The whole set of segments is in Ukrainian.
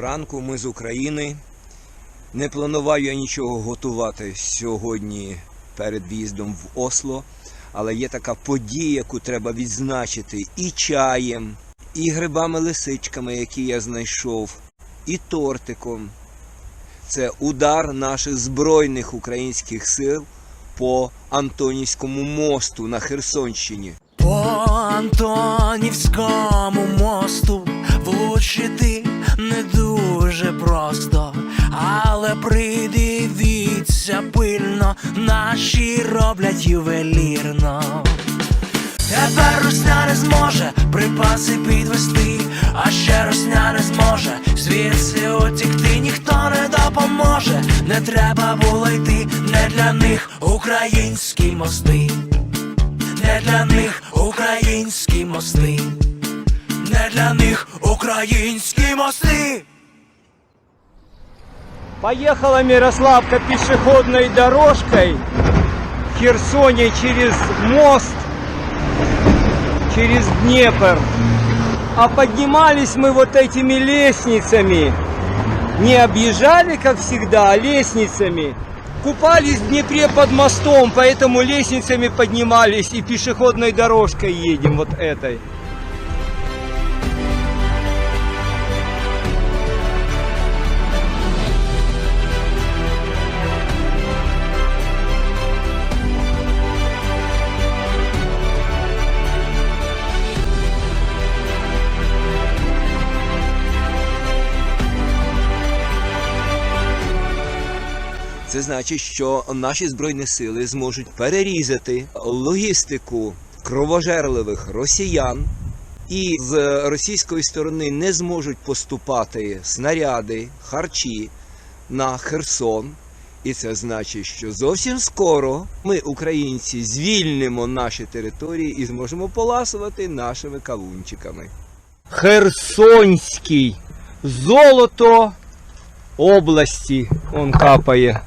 ранку, ми з України. Не планував я нічого готувати сьогодні перед в'їздом в Осло, але є така подія, яку треба відзначити і чаєм, і грибами-лисичками, які я знайшов, і тортиком. Це удар наших збройних українських сил по Антонівському мосту на Херсонщині. По Антонівському мосту влучити не дуже просто, але придивіться пильно, наші роблять ювелірно. Тепер русня не зможе припаси підвести, а ще русня не зможе звідси утікти, ніхто не допоможе. Не треба було йти, не для них українські мости, не для них українські мости, не для них українські мости. Поехала Мирославка пешеходной дорожкой в Херсоне через мост, через Днепр. А поднимались мы вот этими лестницами. Не объезжали, как всегда, а лестницами. Купались в Днепре под мостом, поэтому лестницами поднимались и пешеходной дорожкой едем вот этой. Це значить, що наші збройні сили зможуть перерізати логістику кровожерливих росіян, і з російської сторони не зможуть поступати снаряди, харчі на Херсон. І це значить, що зовсім скоро ми, українці, звільнимо наші території і зможемо поласувати нашими кавунчиками. Херсонський. Золото області. Он капає.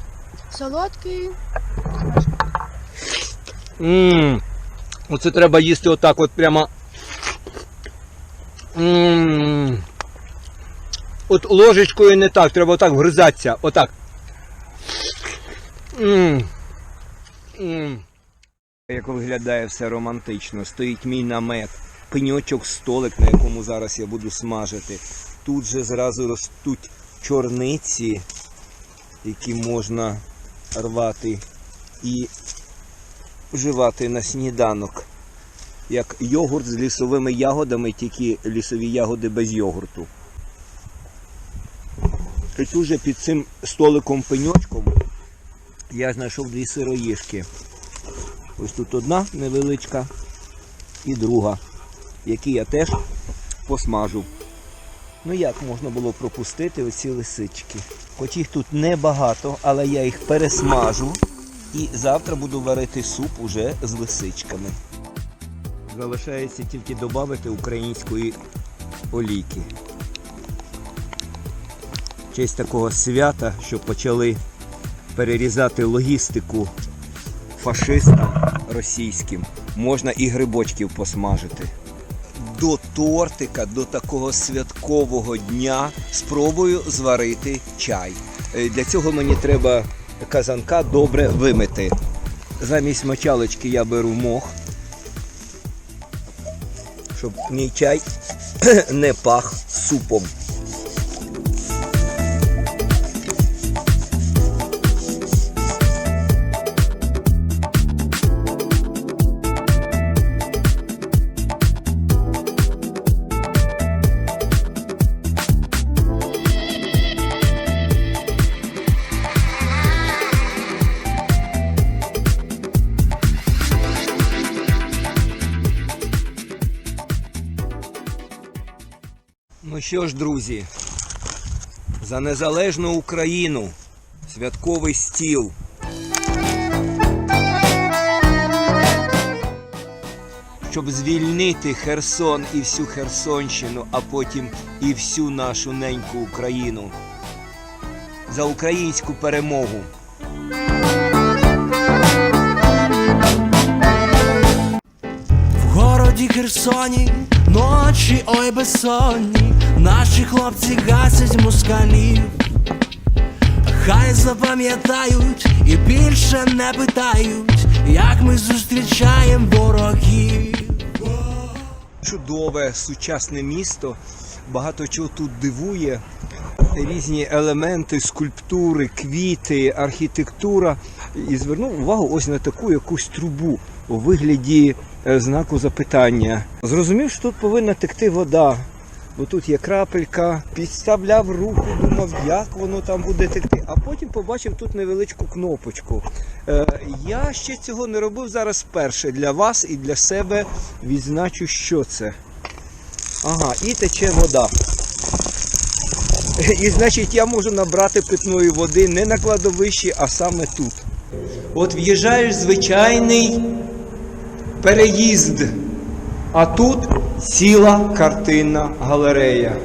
Солодкий. Ммм. Оце треба їсти отак, от прямо. Ммм. От ложечкою не так, треба отак вгризатися. Отак. Ммм. Ммм. Як виглядає все романтично. Стоїть мій намет, пеньочок, столик, на якому зараз я буду смажити. Тут же зразу ростуть чорниці, які можна рвати і вживати на сніданок. Як йогурт з лісовими ягодами, тільки лісові ягоди без йогурту. І тут же під цим столиком пеньочком я знайшов дві сироїшки. Ось тут одна невеличка і друга, які я теж посмажу. Ну як можна було пропустити оці лисички? Хоч їх тут небагато, але я їх пересмажу і завтра буду варити суп уже з лисичками. Залишається тільки додати української олійки. В честь такого свята, що почали перерізати логістику фашистам російським можна і грибочків посмажити. До тортика, до такого святкового дня спробую зварити чай. Е, Для цього мені треба казанка добре вимити. Замість мочалочки я беру мох, щоб мій чай не пах супом. Що ж, друзі, за незалежну Україну святковий стіл. Щоб звільнити Херсон і всю Херсонщину, а потім і всю нашу неньку Україну. За українську перемогу. В городі Херсоні Ночі ой безсонні, наші хлопці гасять москалів. Хай запам'ятають і більше не питають, як ми зустрічаємо ворогів. Чудове сучасне місто. Багато чого тут дивує. Різні елементи, скульптури, квіти, архітектура. І звернув увагу ось на таку якусь трубу у вигляді знаку запитання. Зрозумів, що тут повинна текти вода. Бо тут є крапелька, підставляв руку, думав, як воно там буде текти. А потім побачив тут невеличку кнопочку. Е, я ще цього не робив зараз вперше. Для вас і для себе відзначу, що це. Ага, і тече вода. І значить я можу набрати питної води не на кладовищі, а саме тут. От в'їжджаєш звичайний переїзд. А тут ціла картинна галерея.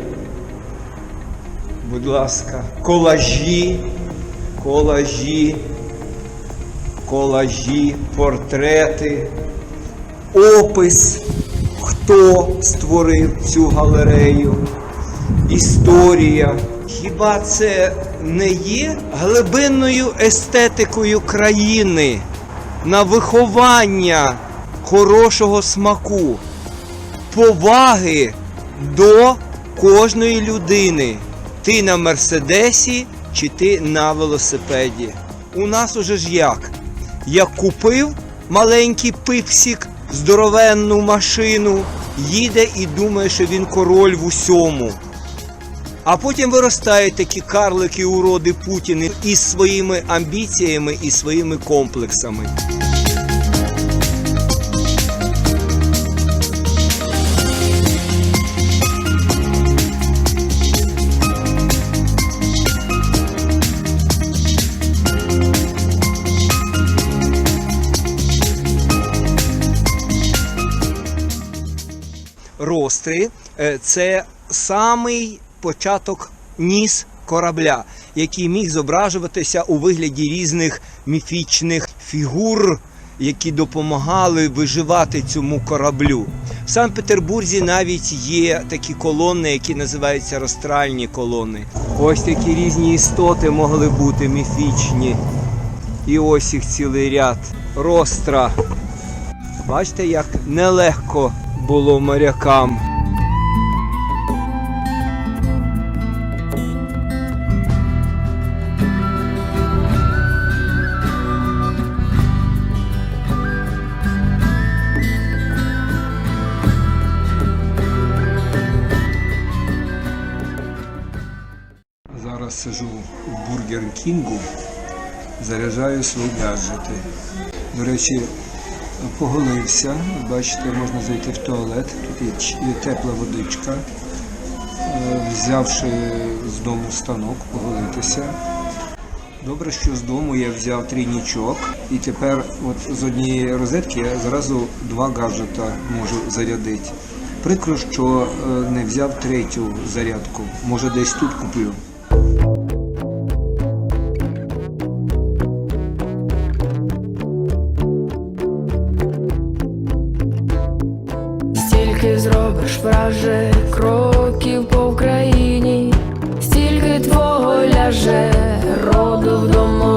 Будь ласка, колажі, колажі, колажі, портрети, опис, хто створив цю галерею, історія. Хіба це не є глибинною естетикою країни на виховання хорошого смаку? поваги до кожної людини. Ти на мерседесі чи ти на велосипеді. У нас уже ж як? Як купив маленький пипсік, здоровенну машину, їде і думає, що він король в усьому. А потім виростають такі карлики уроди Путіни із своїми амбіціями і своїми комплексами. Ростри е, це самий початок ніс корабля, який міг зображуватися у вигляді різних міфічних фігур, які допомагали виживати цьому кораблю. В Санкт-Петербурзі навіть є такі колони, які називаються розстральні колони. Ось такі різні істоти могли бути міфічні. І ось їх цілий ряд. Ростра. Бачите, як нелегко було морякам. Зараз сижу в Бургер Кінгу, заряджаю свої гаджети. До речі, поголився. Бачите, можна зайти в туалет. Тут є тепла водичка. Е, Взявши з дому станок, поголитися. Добре, що з дому я взяв трійнічок і тепер от з однієї розетки я зразу два гаджета можу зарядити. Прикро, що е, не взяв третю зарядку. Може десь тут куплю. стільки зробиш враже кроків по Україні, стільки твого ляже роду вдома.